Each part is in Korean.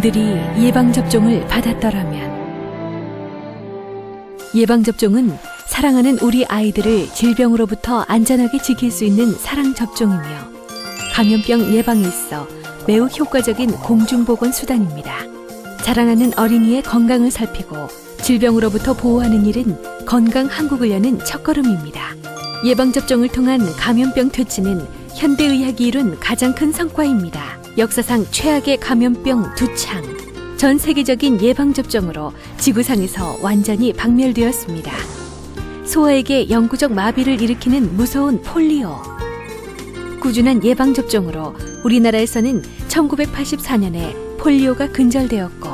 그들이 예방접종을 받았더라면 예방접종은 사랑하는 우리 아이들을 질병으로부터 안전하게 지킬 수 있는 사랑접종이며 감염병 예방에 있어 매우 효과적인 공중보건 수단입니다. 자라나는 어린이의 건강을 살피고 질병으로부터 보호하는 일은 건강 한국을 여는 첫걸음입니다. 예방접종을 통한 감염병 퇴치는 현대의학이 이룬 가장 큰 성과입니다. 역사상 최악의 감염병 두 창. 전 세계적인 예방접종으로 지구상에서 완전히 박멸되었습니다. 소아에게 영구적 마비를 일으키는 무서운 폴리오. 꾸준한 예방접종으로 우리나라에서는 1984년에 폴리오가 근절되었고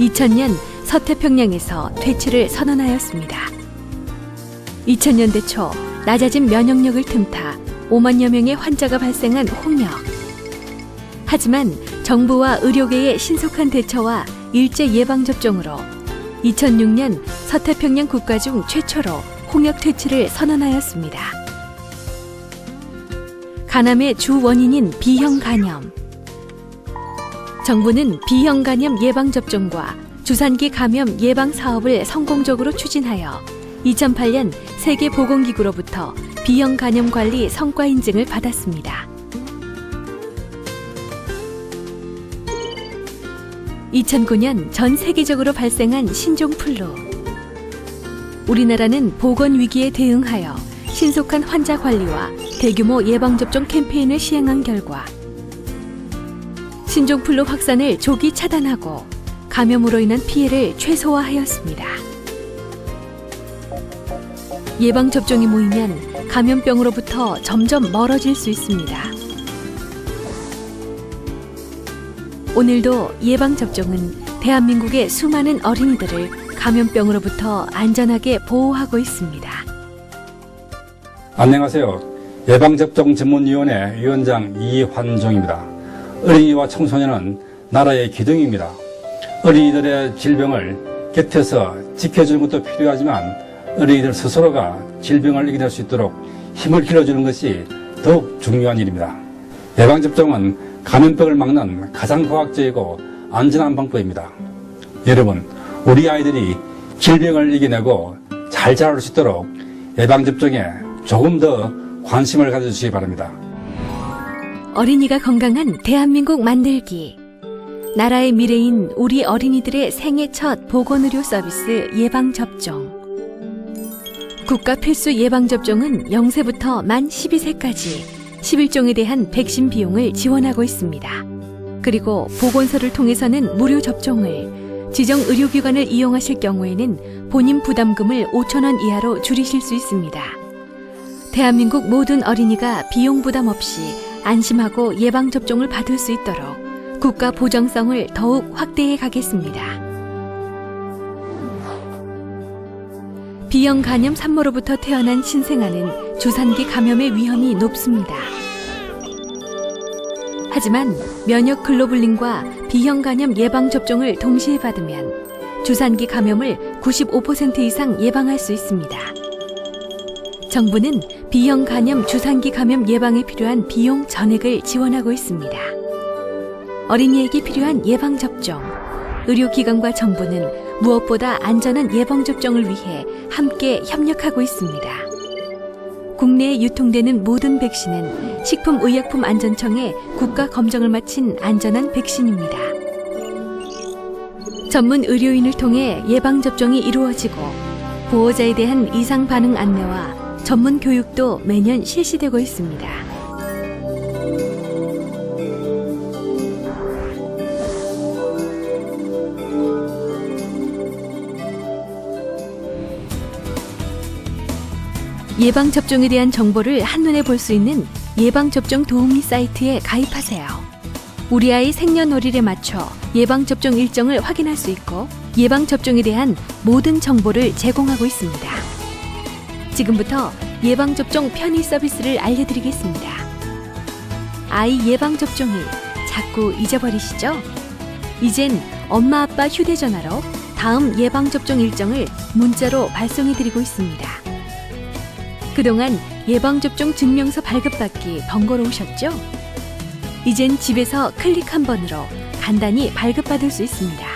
2000년 서태평양에서 퇴치를 선언하였습니다. 2000년대 초 낮아진 면역력을 틈타 5만여 명의 환자가 발생한 홍역. 하지만 정부와 의료계의 신속한 대처와 일제 예방접종으로 2006년 서태평양 국가 중 최초로 홍역 퇴치를 선언하였습니다. 간암의 주 원인인 B형 간염. 정부는 B형 간염 예방접종과 주산기 감염 예방 사업을 성공적으로 추진하여 2008년 세계보건기구로부터 B형 간염 관리 성과 인증을 받았습니다. 2009년 전 세계적으로 발생한 신종 플루. 우리나라는 보건 위기에 대응하여 신속한 환자 관리와 대규모 예방접종 캠페인을 시행한 결과 신종 플루 확산을 조기 차단하고 감염으로 인한 피해를 최소화하였습니다. 예방접종이 모이면 감염병으로부터 점점 멀어질 수 있습니다. 오늘도 예방접종은 대한민국의 수많은 어린이들을 감염병으로부터 안전하게 보호하고 있습니다. 안녕하세요. 예방접종 전문위원회 위원장 이환종입니다. 어린이와 청소년은 나라의 기둥입니다. 어린이들의 질병을 곁에서 지켜주는 것도 필요하지만 어린이들 스스로가 질병을 이겨낼 수 있도록 힘을 길어주는 것이 더욱 중요한 일입니다. 예방접종은 감염병을 막는 가장 과학적이고 안전한 방법입니다. 여러분, 우리 아이들이 질병을 이겨내고 잘 자랄 수 있도록 예방접종에 조금 더 관심을 가져주시기 바랍니다. 어린이가 건강한 대한민국 만들기. 나라의 미래인 우리 어린이들의 생애 첫 보건의료 서비스 예방접종. 국가 필수 예방접종은 0세부터 만 12세까지 11종에 대한 백신 비용을 지원하고 있습니다. 그리고 보건소를 통해서는 무료 접종을, 지정 의료기관을 이용하실 경우에는 본인 부담금을 5천원 이하로 줄이실 수 있습니다. 대한민국 모든 어린이가 비용 부담 없이 안심하고 예방접종을 받을 수 있도록 국가 보정성을 더욱 확대해 가겠습니다. B형 간염 산모로부터 태어난 신생아는 주산기 감염의 위험이 높습니다. 하지만 면역 글로불린과 B형 간염 예방 접종을 동시에 받으면 주산기 감염을 95% 이상 예방할 수 있습니다. 정부는 B형 간염 주산기 감염 예방에 필요한 비용 전액을 지원하고 있습니다. 어린이에게 필요한 예방 접종, 의료기관과 정부는 무엇보다 안전한 예방 접종을 위해 함께 협력하고 있습니다. 국내에 유통되는 모든 백신은 식품의약품안전청의 국가 검정을 마친 안전한 백신입니다. 전문 의료인을 통해 예방 접종이 이루어지고 보호자에 대한 이상 반응 안내와 전문 교육도 매년 실시되고 있습니다. 예방접종에 대한 정보를 한눈에 볼 수 있는 예방접종 도우미 사이트에 가입하세요. 우리 아이 생년월일에 맞춰 예방접종 일정을 확인할 수 있고 예방접종에 대한 모든 정보를 제공하고 있습니다. 지금부터 예방접종 편의 서비스를 알려드리겠습니다. 아이 예방접종일 자꾸 잊어버리시죠? 이젠 엄마 아빠 휴대전화로 다음 예방접종 일정을 문자로 발송해드리고 있습니다. 그동안 예방접종 증명서 발급받기 번거로우셨죠? 이젠 집에서 클릭 한 번으로 간단히 발급받을 수 있습니다.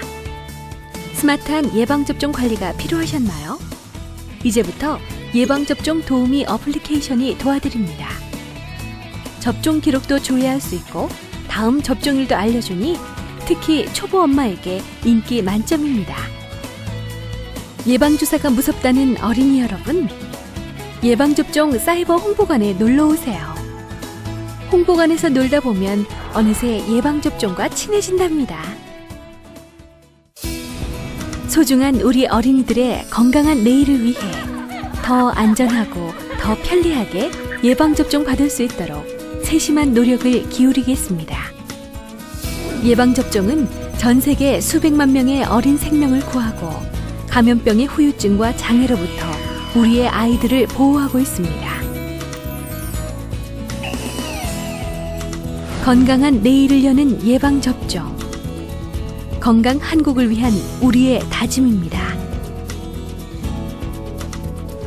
스마트한 예방접종 관리가 필요하셨나요? 이제부터 예방접종 도우미 어플리케이션이 도와드립니다. 접종 기록도 조회할 수 있고 다음 접종일도 알려주니 특히 초보 엄마에게 인기 만점입니다. 예방주사가 무섭다는 어린이 여러분, 예방접종 사이버 홍보관에 놀러 오세요. 홍보관에서 놀다 보면 어느새 예방접종과 친해진답니다. 소중한 우리 어린이들의 건강한 내일을 위해 더 안전하고 더 편리하게 예방접종 받을 수 있도록 세심한 노력을 기울이겠습니다. 예방접종은 전 세계 수백만 명의 어린 생명을 구하고 감염병의 후유증과 장애로부터 우리의 아이들을 보호하고 있습니다. 건강한 내일을 여는 예방접종. 건강 한국을 위한 우리의 다짐입니다.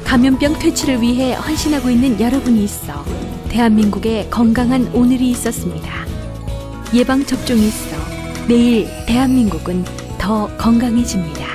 감염병 퇴치를 위해 헌신하고 있는 여러분이 있어 대한민국에 건강한 오늘이 있었습니다. 예방접종이 있어 내일 대한민국은 더 건강해집니다.